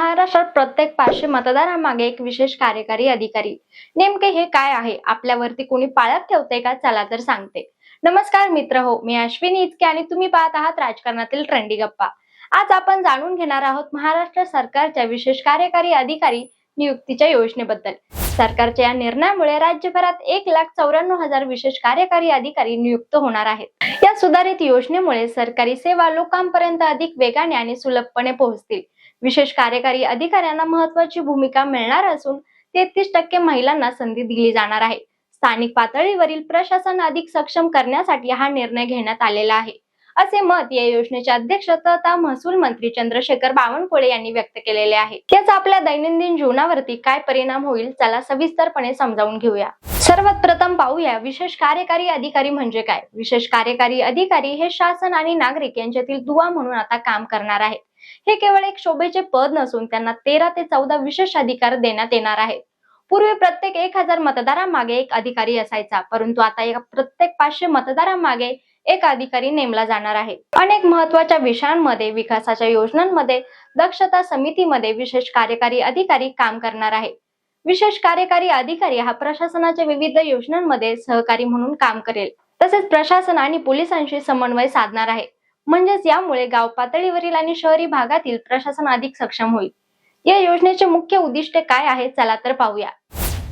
महाराष्ट्रात प्रत्येक पाचशे मतदारांमागे एक विशेष कार्यकारी अधिकारी. नेमके हे काय आहे? आपल्यावरती कोणी पाळत ठेवते का? चला तर सांगते. नमस्कार मित्र हो मी अश्विनी इचके आणि तुम्ही पाहत आहात राजकारणातील ट्रेंडी गप्पा. आज आपण जाणून घेणार आहोत महाराष्ट्र सरकारच्या विशेष कार्यकारी अधिकारी नियुक्तीच्या योजनेबद्दल. सरकारच्या या निर्णयामुळे राज्यभरात एक लाख चौऱ्याण्णव हजार विशेष कार्यकारी अधिकारी नियुक्त होणार आहेत. या सुधारित योजनेमुळे सरकारी सेवा लोकांपर्यंत अधिक वेगाने आणि सुलभपणे पोहोचतील. विशेष कार्यकारी अधिकाऱ्यांना महत्वाची भूमिका मिळणार असून तेहतीस टक्के महिलांना संधी दिली जाणार आहे. स्थानिक पातळीवरील प्रशासन अधिक सक्षम करण्यासाठी हा निर्णय घेण्यात आलेला आहे. असे मत या योजनेचे अध्यक्ष तथा महसूल मंत्री चंद्रशेखर बावनकुळे यांनी व्यक्त केलेले आहे. याचा आपल्या दैनंदिन जीवनावरती काय परिणाम होईल त्याला सविस्तरपणे समजावून घेऊया. सर्वात प्रथम पाहूया विशेष कार्यकारी अधिकारी म्हणजे काय? विशेष कार्यकारी अधिकारी हे शासन आणि नागरिक यांच्यातील दुवा म्हणून आता काम करणार आहेत. हे केवळ एक शोभेचे पद नसून त्यांना तेरा ते चौदा विशेष अधिकार देण्यात येणार आहेत. पूर्वी प्रत्येक एक हजार मतदारांमागे एक अधिकारी असायचा परंतु आता या प्रत्येक पाचशे मतदारांमागे एक अधिकारी नेमला जाणार आहे. अनेक महत्त्वाच्या विषयांमध्ये विकासाच्या योजनांमध्ये दक्षता समितीमध्ये विशेष कार्यकारी अधिकारी काम करणार आहे. विशेष कार्यकारी अधिकारी हा प्रशासनाच्या विविध योजनांमध्ये सहकारी म्हणून काम करेल. तसेच प्रशासन आणि पोलिसांशी समन्वय साधणार आहे. म्हणजेच यामुळे गाव पातळीवरील आणि शहरी भागातील प्रशासन अधिक सक्षम होईल. या योजनेचे मुख्य उद्दिष्ट काय आहे? चला तर पाहूया.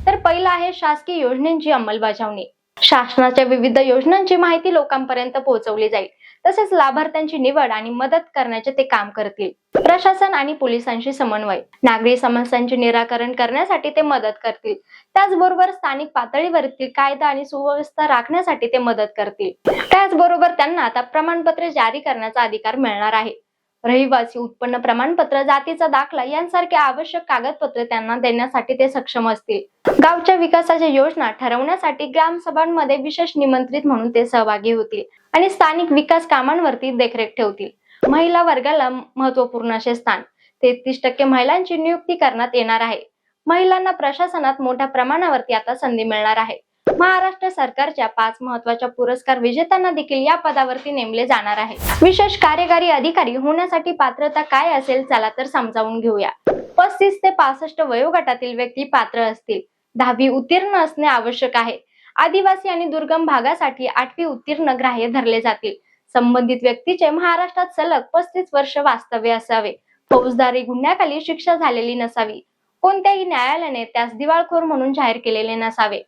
तर पहिलं आहे शासकीय योजनांची अंमलबजावणी. शासनाच्या विविध योजनांची माहिती लोकांपर्यंत पोहोचवली जाईल. तसेच लाभार्थ्यांची निवड आणि मदत करण्याचे ते काम करतील. प्रशासन आणि पोलिसांशी समन्वय. नागरी समस्यांचे निराकरण करण्यासाठी ते मदत करतील. त्याचबरोबर स्थानिक पातळीवरती कायदा आणि सुव्यवस्था राखण्यासाठी ते मदत करतील. त्याचबरोबर त्यांना आता प्रमाणपत्रे जारी करण्याचा अधिकार मिळणार आहे. रहिवासी उत्पन्न प्रमाणपत्र जातीचा दाखला यांसारखे आवश्यक कागदपत्रे त्यांना देण्यासाठी ते सक्षम असतील. गावच्या विकासाच्या योजना ठरवण्यासाठी ग्रामसभांमध्ये विशेष निमंत्रित म्हणून ते सहभागी होतील आणि स्थानिक विकास कामांवरती देखरेख ठेवतील. महिला वर्गाला महत्त्वपूर्ण असे स्थान. तेहतीस टक्के महिलांची नियुक्ती करण्यात येणार आहे. महिलांना प्रशासनात मोठ्या प्रमाणावरती आता संधी मिळणार आहे. महाराष्ट्र सरकारच्या पाच महत्त्वाच्या पुरस्कार विजेत्यांना देखील या पदावरती नेमले जाणार आहे. विशेष कार्यकारी अधिकारी होण्यासाठी पात्रता काय असेल चला तर समजावून घेऊया. पस्तीस ते पासष्ट वयोगटातील व्यक्ती पात्र असतील. दहावी उत्तीर्ण असणे आवश्यक आहे. आदिवासी आणि दुर्गम भागासाठी आठवी उत्तीर्ण ग्राह्य धरले जातील. संबंधित व्यक्तीचे महाराष्ट्रात सलग पस्तीस वर्ष वास्तव्य असावे. फौजदारी गुन्ह्याखाली शिक्षा झालेली नसावी. कोणत्याही न्यायालयाने त्यास दिवाळखोर म्हणून जाहीर केलेले नसावे.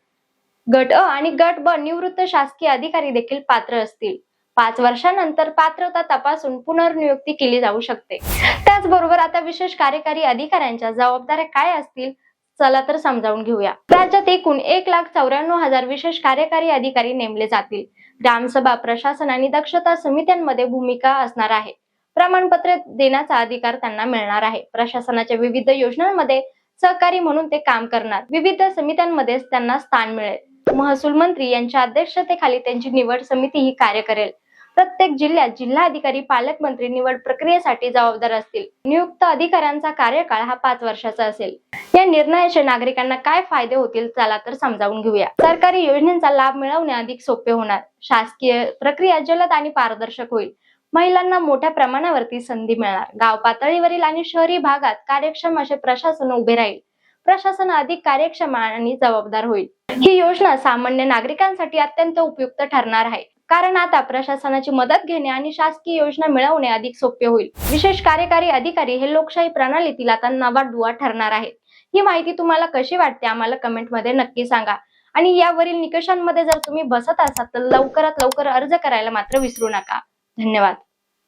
गट अ आणि गट ब निवृत्त शासकीय अधिकारी देखील पात्र असतील. पाच वर्षानंतर पात्रता तपासून पुनर्नियुक्ती केली जाऊ शकते. त्याचबरोबर आता विशेष कार्यकारी अधिकाऱ्यांच्या जबाबदाऱ्या काय असतील चला तर समजावून घेऊया. राज्यात एकूण एक लाख चौऱ्याण्णव हजार विशेष कार्यकारी अधिकारी नेमले जातील. ग्रामसभा प्रशासन आणि दक्षता समित्यांमध्ये भूमिका असणार आहे. प्रमाणपत्रे देण्याचा अधिकार त्यांना मिळणार आहे. प्रशासनाच्या विविध योजनांमध्ये सहकारी म्हणून ते काम करणार. विविध समित्यांमध्ये त्यांना स्थान मिळेल. महसूल मंत्री यांच्या अध्यक्षतेखाली त्यांची निवड समिती ही कार्य करेल. प्रत्येक जिल्ह्यात जिल्हाधिकारी पालकमंत्री निवड प्रक्रियेसाठी जबाबदार असतील. नियुक्त अधिकाऱ्यांचा कार्यकाळ हा पाच वर्षाचा असेल. या निर्णयाचे नागरिकांना काय फायदे होतील चला तर समजावून घेऊया. सरकारी योजनेचा लाभ मिळवणे अधिक सोपे होणार. शासकीय प्रक्रिया जलद आणि पारदर्शक होईल. महिलांना मोठ्या प्रमाणावरती संधी मिळणार. गाव पातळीवरील आणि शहरी भागात कार्यक्षम असे प्रशासन उभे राहील. प्रशासन अधिक कार्यक्षम आणि जबाबदार होईल. ही योजना सामान्य नागरिकांसाठी अत्यंत उपयुक्त ठरणार आहे. कारण आता प्रशासनाची मदत घेणे आणि शासकीय योजना मिळवणे अधिक सोपे होईल. विशेष कार्यकारी अधिकारी हे लोकशाही प्रणालीतील आता नवा दुवा ठरणार आहेत. ही माहिती तुम्हाला कशी वाटते आम्हाला कमेंटमध्ये नक्की सांगा. आणि यावरील निकषांमध्ये जर तुम्ही बसत असाल तर लवकरात लवकर अर्ज करायला मात्र विसरू नका. धन्यवाद.